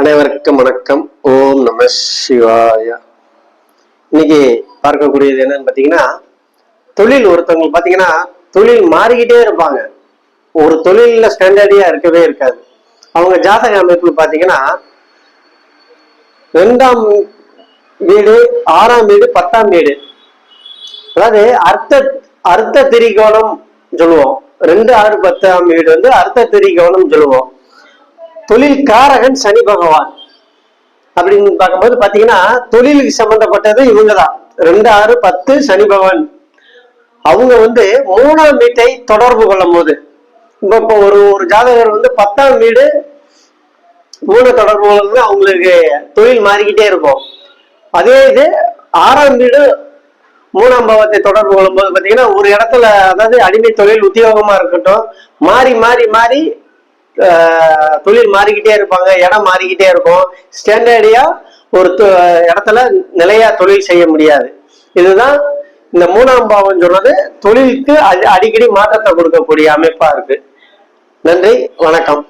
அனைவருக்கும் வணக்கம். ஓம் நம சிவாய. இன்னைக்கு பார்க்கக்கூடியது என்னன்னு பார்த்தீங்கன்னா தொழில். ஒருத்தவங்க பார்த்தீங்கன்னா தொழில் மாறிக்கிட்டே இருப்பாங்க. ஒரு தொழில ஸ்டாண்டர்டியா இருக்கவே இருக்காது. அவங்க ஜாதக அமைப்புல பார்த்தீங்கன்னா ரெண்டாம் வீடு ஆறாம் வீடு பத்தாம் வீடு. அதாவது அர்த்த அர்த்த திரிகோணம் சொல்லுவோம். ரெண்டு ஆறு பத்தாம் வீடு வந்து அர்த்த திரிகோணம் சொல்லுவோம். தொழில் காரகன் சனி பகவான். அப்படின்னு பார்க்கும்போது பாத்தீங்கன்னா தொழிலுக்கு சம்பந்தப்பட்டது இவங்க தான் ரெண்டு ஆறு பத்து சனி பகவான். அவங்க வந்து மூணாம் வீட்டை தொடர்பு கொள்ளும் போது இப்ப இப்போ ஒரு ஒரு ஜாதகர் வந்து பத்தாம் வீடு மூணு தொடர்பு கொள்ளும்போது அவங்களுக்கு தொழில் மாறிக்கிட்டே இருக்கும். அதே இது ஆறாம் வீடு மூணாம் பாவத்தை தொடர்பு கொள்ளும்போது பாத்தீங்கன்னா ஒரு இடத்துல அதாவது அடிமை தொழில் உத்தியோகமா இருக்கட்டும் மாறி மாறி மாறி தொழில் மாறிக்கிட்டே இருப்பாங்க இடம் மாறிக்கிட்டே இருக்கும். ஸ்டாண்டர்டியா ஒரு தொ- இடத்துல நிலையா தொழில் செய்ய முடியாது. இதுதான் இந்த மூணாம் பாவம் சொல்றது தொழிலுக்கு அடி- அடிக்கடி மாற்றத்தை கொடுக்கக்கூடிய அமைப்பா இருக்கு. நன்றி வணக்கம்.